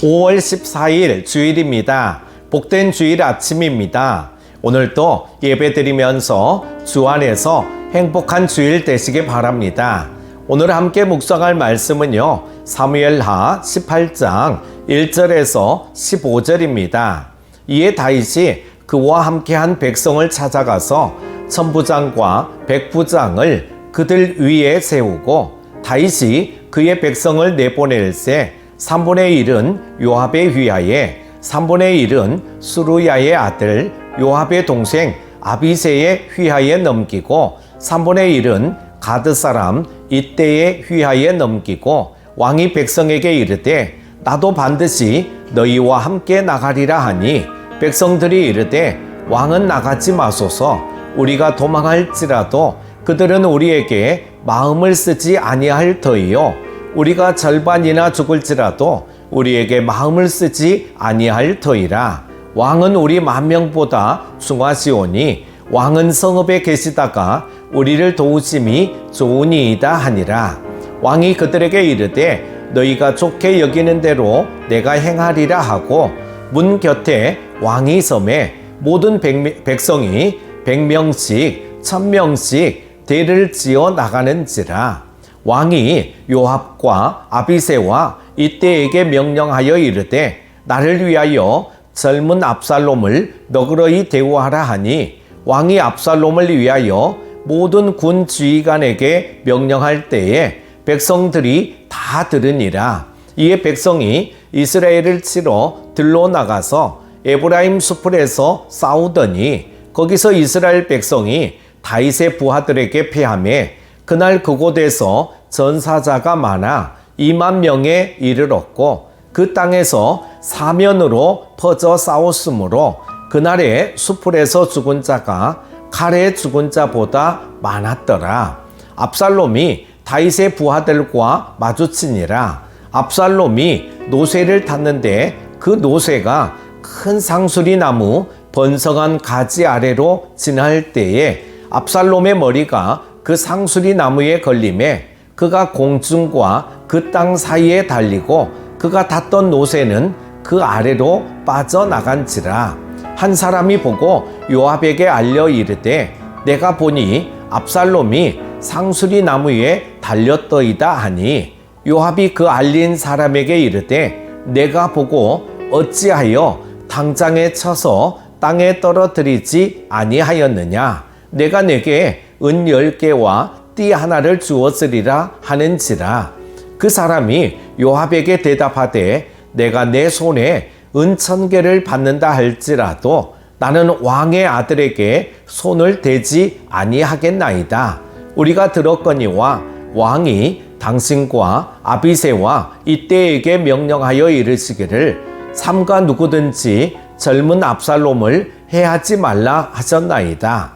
5월 14일 주일입니다. 복된 주일 아침입니다. 오늘도 예배 드리면서 주 안에서 행복한 주일 되시길 바랍니다. 오늘 함께 묵상할 말씀은요. 사무엘하 18장 1절에서 15절입니다. 이에 다윗이 그와 함께한 백성을 찾아가서 천부장과 백부장을 그들 위에 세우고 다윗이 그의 백성을 내보낼세 3분의 1은 요압의 휘하에 3분의 1은 수루야의 아들 요압의 동생 아비세의 휘하에 넘기고 3분의 1은 가드 사람 이때의 휘하에 넘기고 왕이 백성에게 이르되 나도 반드시 너희와 함께 나가리라 하니 백성들이 이르되 왕은 나가지 마소서. 우리가 도망할지라도 그들은 우리에게 마음을 쓰지 아니할 터이요 우리가 절반이나 죽을지라도 우리에게 마음을 쓰지 아니할 터이라. 왕은 우리 만 명보다 중하시오니 왕은 성읍에 계시다가 우리를 도우심이 좋으니이다 하니라. 왕이 그들에게 이르되 너희가 좋게 여기는 대로 내가 행하리라 하고 문 곁에 왕이 섬에 모든 백, 백성이 백명씩 천명씩 대를 지어 나가는지라 왕이 요압과 아비세와 이때에게 명령하여 이르되 나를 위하여 젊은 압살롬을 너그러이 대우하라 하니 왕이 압살롬을 위하여 모든 군 지휘관에게 명령할 때에 백성들이 다 들으니라. 이에 백성이 이스라엘을 치러 들러 나가서 에브라임 수풀에서 싸우더니 거기서 이스라엘 백성이 다윗의 부하들에게 패함에 그날 그곳에서 전사자가 많아 2만 명에 이르렀고 그 땅에서 사면으로 퍼져 싸웠으므로 그날에 수풀에서 죽은 자가 칼에 죽은 자보다 많았더라. 압살롬이 다윗의 부하들과 마주치니라. 압살롬이 노새를 탔는데 그 노새가 큰 상수리 나무 번성한 가지 아래로 지날 때에 압살롬의 머리가 그 상수리 나무에 걸림에 그가 공중과 그 땅 사이에 달리고 그가 탔던 노새는 그 아래로 빠져나간지라. 한 사람이 보고 요압에게 알려 이르되 내가 보니 압살롬이 상수리 나무에 달렸더이다 하니. 요압이 그 알린 사람에게 이르되 내가 보고 어찌하여 당장에 쳐서 땅에 떨어뜨리지 아니하였느냐? 내가 내게 은 열 개와 띠 하나를 주었으리라 하는지라 그 사람이 요압에게 대답하되 내가 내 손에 은천 개를 받는다 할지라도 나는 왕의 아들에게 손을 대지 아니하겠나이다 우리가 들었거니와 왕이 당신과 아비세와 이때에게 명령하여 이르시기를 삼가 누구든지 젊은 압살롬을 해하지 말라 하셨나이다.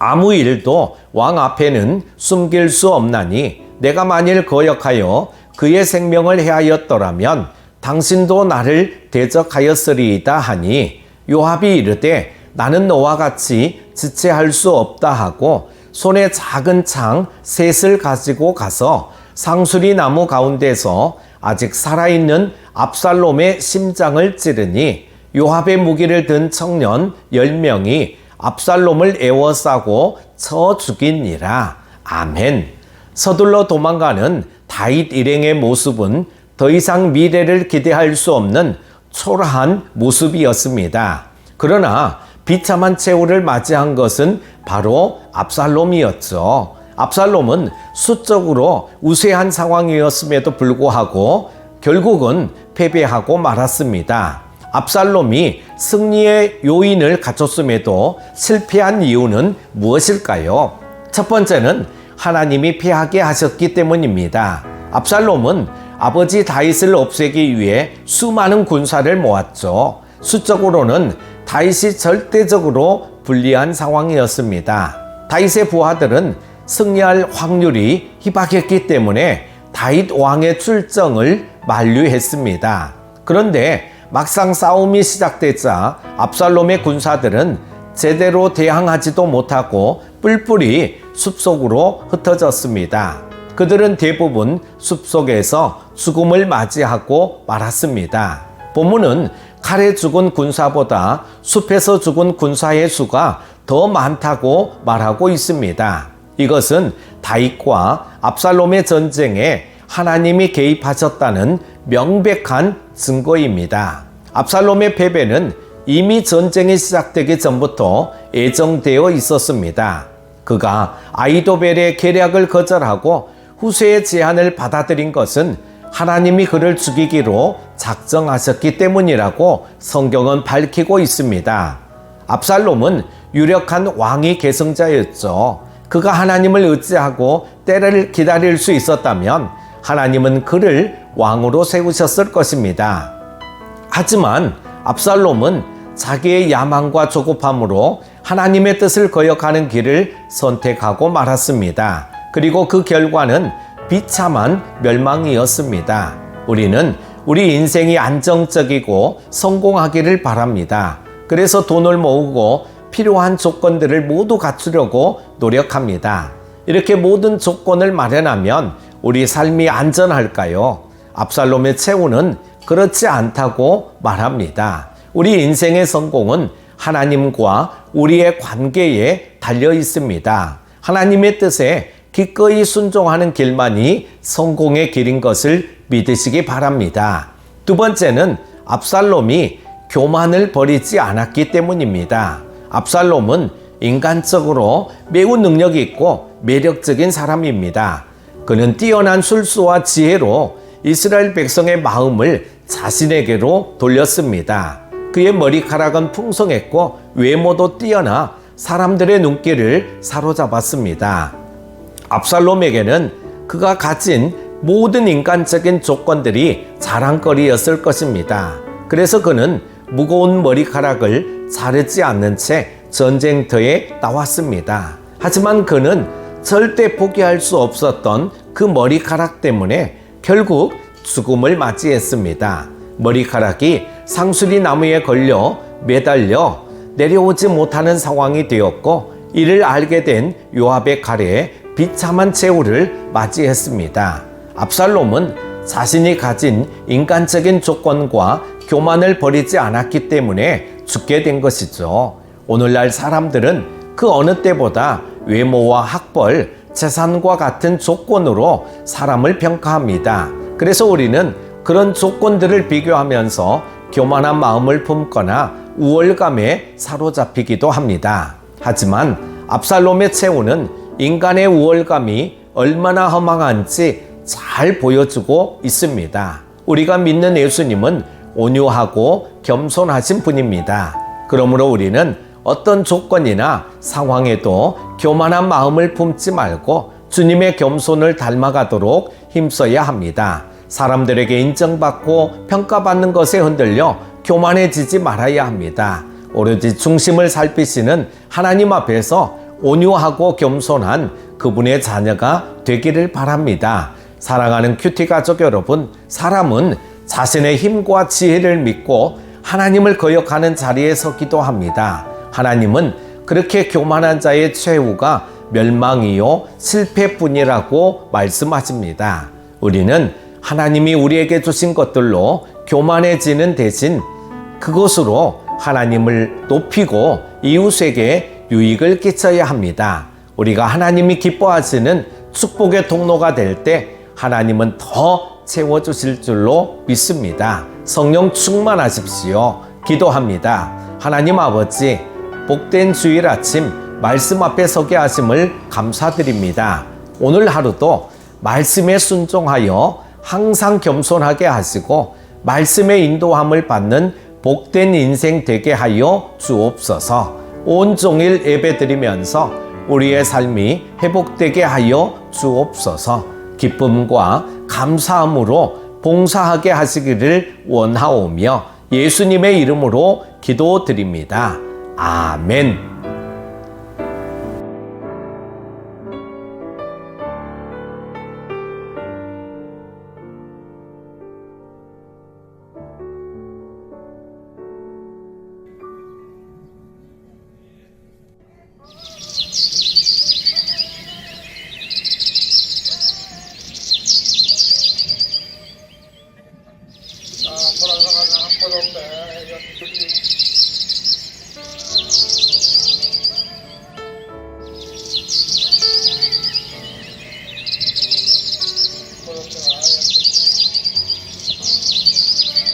아무 일도 왕 앞에는 숨길 수 없나니 내가 만일 거역하여 그의 생명을 해하였더라면 당신도 나를 대적하였으리이다 하니 요압이 이르되 나는 너와 같이 지체할 수 없다 하고 손에 작은 창 셋을 가지고 가서 상수리 나무 가운데서 아직 살아있는 압살롬의 심장을 찌르니 요압의 무기를 든 청년 열명이 압살롬을 에워싸고 쳐 죽이니라. 아멘. 서둘러 도망가는 다윗 일행의 모습은 더 이상 미래를 기대할 수 없는 초라한 모습이었습니다. 그러나 비참한 최후를 맞이한 것은 바로 압살롬이었죠. 압살롬은 수적으로 우세한 상황이었음에도 불구하고 결국은 패배하고 말았습니다. 압살롬이 승리의 요인을 갖췄음에도 실패한 이유는 무엇일까요? 첫 번째는 하나님이 패하게 하셨기 때문입니다. 압살롬은 아버지 다윗을 없애기 위해 수많은 군사를 모았죠. 수적으로는 다윗이 절대적으로 불리한 상황이었습니다. 다윗의 부하들은 승리할 확률이 희박했기 때문에 다윗 왕의 출정을 만류했습니다. 그런데 막상 싸움이 시작되자 압살롬의 군사들은 제대로 대항하지도 못하고 뿔뿔이 숲속으로 흩어졌습니다. 그들은 대부분 숲속에서 죽음을 맞이하고 말았습니다. 본문은 칼에 죽은 군사보다 숲에서 죽은 군사의 수가 더 많다고 말하고 있습니다. 이것은 다윗과 압살롬의 전쟁에 하나님이 개입하셨다는 명백한 증거입니다. 압살롬의 패배는 이미 전쟁이 시작되기 전부터 예정되어 있었습니다. 그가 아이도벨의 계략을 거절하고 후세의 제안을 받아들인 것은 하나님이 그를 죽이기로 작정하셨기 때문이라고 성경은 밝히고 있습니다. 압살롬은 유력한 왕위 계승자였죠. 그가 하나님을 의지하고 때를 기다릴 수 있었다면 하나님은 그를 왕으로 세우셨을 것입니다. 하지만 압살롬은 자기의 야망과 조급함으로 하나님의 뜻을 거역하는 길을 선택하고 말았습니다. 그리고 그 결과는 비참한 멸망이었습니다. 우리는 우리 인생이 안정적이고 성공하기를 바랍니다. 그래서 돈을 모으고 필요한 조건들을 모두 갖추려고 노력합니다. 이렇게 모든 조건을 마련하면 우리 삶이 안전할까요? 압살롬의 최후는 그렇지 않다고 말합니다. 우리 인생의 성공은 하나님과 우리의 관계에 달려 있습니다. 하나님의 뜻에 기꺼이 순종하는 길만이 성공의 길인 것을 믿으시기 바랍니다. 두 번째는 압살롬이 교만을 버리지 않았기 때문입니다. 압살롬은 인간적으로 매우 능력 있고 매력적인 사람입니다. 그는 뛰어난 술수와 지혜로 이스라엘 백성의 마음을 자신에게로 돌렸습니다. 그의 머리카락은 풍성했고 외모도 뛰어나 사람들의 눈길을 사로잡았습니다. 압살롬에게는 그가 가진 모든 인간적인 조건들이 자랑거리였을 것입니다. 그래서 그는 무거운 머리카락을 자르지 않는 채 전쟁터에 나왔습니다. 하지만 그는 절대 포기할 수 없었던 그 머리카락 때문에 결국 죽음을 맞이했습니다. 머리카락이 상수리 나무에 걸려 매달려 내려오지 못하는 상황이 되었고 이를 알게 된 요압의 칼에 비참한 최후를 맞이했습니다. 압살롬은 자신이 가진 인간적인 조건과 교만을 버리지 않았기 때문에 죽게 된 것이죠. 오늘날 사람들은 그 어느 때보다 외모와 학벌, 재산과 같은 조건으로 사람을 평가합니다. 그래서 우리는 그런 조건들을 비교하면서 교만한 마음을 품거나 우월감에 사로잡히기도 합니다. 하지만 압살롬의 최후는 인간의 우월감이 얼마나 허망한지 잘 보여주고 있습니다. 우리가 믿는 예수님은 온유하고 겸손하신 분입니다. 그러므로 우리는 어떤 조건이나 상황에도 교만한 마음을 품지 말고 주님의 겸손을 닮아가도록 힘써야 합니다. 사람들에게 인정받고 평가받는 것에 흔들려 교만해지지 말아야 합니다. 오로지 중심을 살피시는 하나님 앞에서 온유하고 겸손한 그분의 자녀가 되기를 바랍니다. 사랑하는 큐티 가족 여러분, 사람은 자신의 힘과 지혜를 믿고 하나님을 거역하는 자리에 서기도 합니다. 하나님은 그렇게 교만한 자의 최후가 멸망이요 실패뿐이라고 말씀하십니다. 우리는 하나님이 우리에게 주신 것들로 교만해지는 대신 그것으로 하나님을 높이고 이웃에게 유익을 끼쳐야 합니다. 우리가 하나님이 기뻐하시는 축복의 통로가 될 때 하나님은 더 채워주실 줄로 믿습니다. 성령 충만하십시오. 기도합니다. 하나님 아버지, 복된 주일 아침 말씀 앞에 서게 하심을 감사드립니다. 오늘 하루도 말씀에 순종하여 항상 겸손하게 하시고 말씀의 인도함을 받는 복된 인생 되게 하여 주옵소서. 온종일 예배드리면서 우리의 삶이 회복되게 하여 주옵소서. 기쁨과 감사함으로 봉사하게 하시기를 원하오며 예수님의 이름으로 기도드립니다. 아멘. 그런데 Thank you.